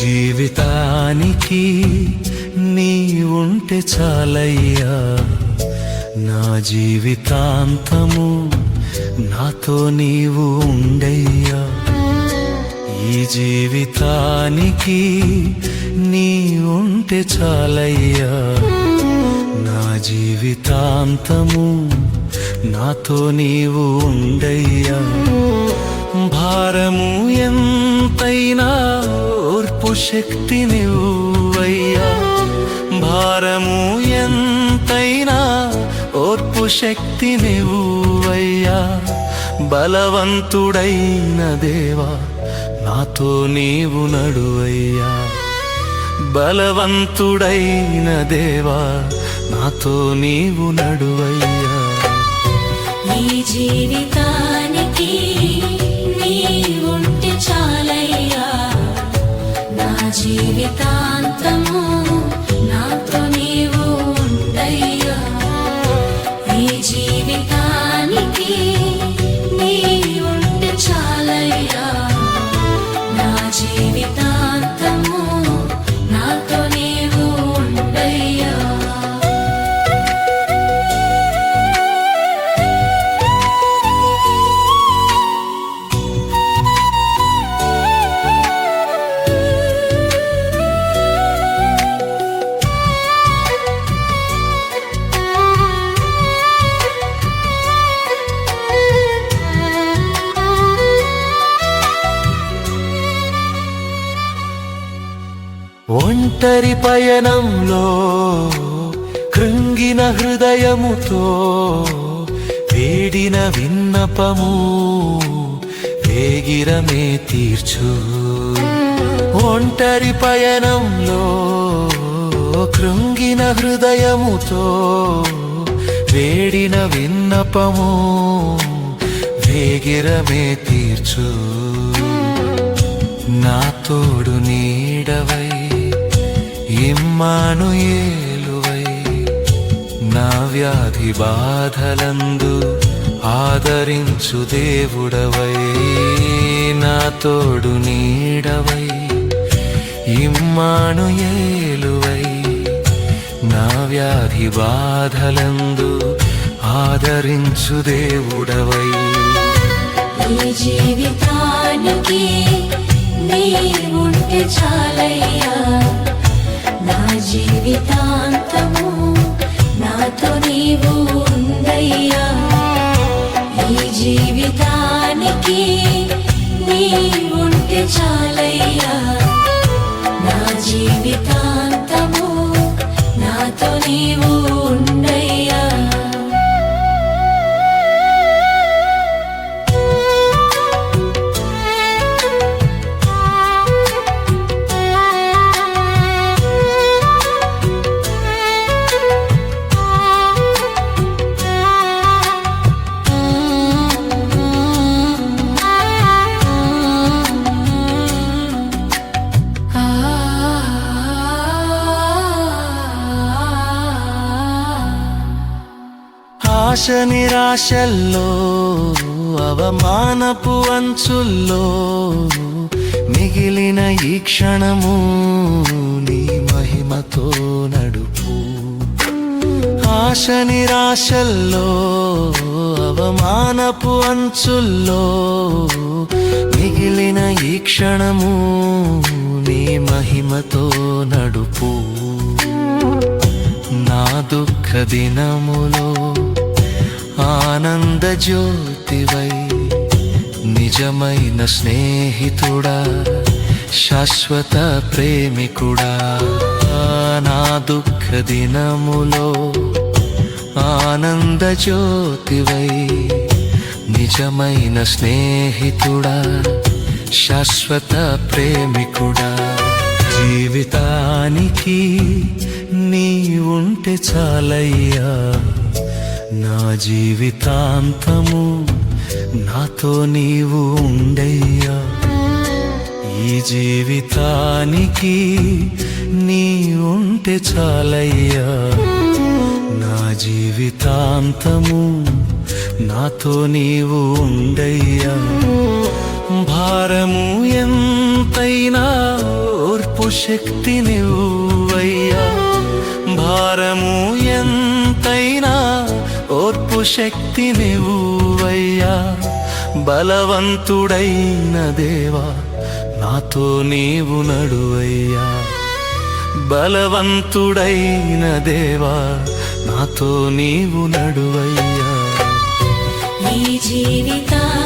జీవితానికి నీ ఉంటే చాలయ్యా. నా జీవితాంతము నాతో నీవు ఉండయ్యా. ఈ జీవితానికి నీ ఉంటే చాలయ్యా. నా జీవితాంతము నాతో నీవు ఉండయ్యా. భారము ఎంతైనా శక్తి నువ్వయ్యా భారము ఎంతైనా ఓర్పు శక్తి నువ్వయ్యా బలవంతుడైన దేవా నాతో నీవు నడువయ్యా. బలవంతుడైన దేవా నాతో నీవు నడువయ్యా. ఈ జీవితానికి ఉండయ్యా ఒంటరి పయనంలో కృంగిన హృదయముతో వేడిన విన్నపము వేగిరమే తీర్చు. ఒంటరి పయనంలో కృంగిన హృదయముతో వేడిన విన్నపము వేగిరమే తీర్చు. నా తోడు నీడవై ఇమ్మాను ఏలువై? నా వ్యాధి బాధలందు ఆదరించు దేవుడవై. నా తోడు నీడవై. ఇమ్మాను ఏలువై. నా వ్యాధి బాధలందు ఆదరించు దేవుడవై. ఈ జీవితానికి నీ ఉంటే చాలయ్యా. నా జీవితాంతము నాతో నీవు ఉందయ్యా. ఈ జీవితానికి నీ ఉంటే ఆశ నిరాశల్లో అవమానపు అంచుల్లో మిగిలిన ఈ క్షణము నీ మహిమతో నడుపు. ఆశ నిరాశల్లో అవమానపు అంచుల్లో మిగిలిన ఈ క్షణము నీ మహిమతో నడుపు. నా దుఃఖ దినములో ఆనంద జ్యోతివై నిజమైన స్నేహితుడా శాశ్వత ప్రేమికుడా. నా దుఃఖ దినములో ఆనంద జ్యోతివై నిజమైన స్నేహితుడా శాశ్వత ప్రేమికుడా. జీవితానికి నీ ఉంటే చాలయ్యా. నా జీవితాంతము నాతో నీవు ఉండయ్యా. ఈ జీవితానికి నీ ఉంటే చాలయ్యా. నా జీవితాంతము నాతో నీవు ఉండయ్యా. భారము ఎంతైనా ఓర్పు శక్తి నువ్వయ్యా భారము ఓర్పు శక్తి నువ్వయ్యా బలవంతుడైన దేవా నాతో నీవు నడువయ్యా. బలవంతుడైన దేవా నాతో నీవు నడువయ్యా. ఈ జీవితానికి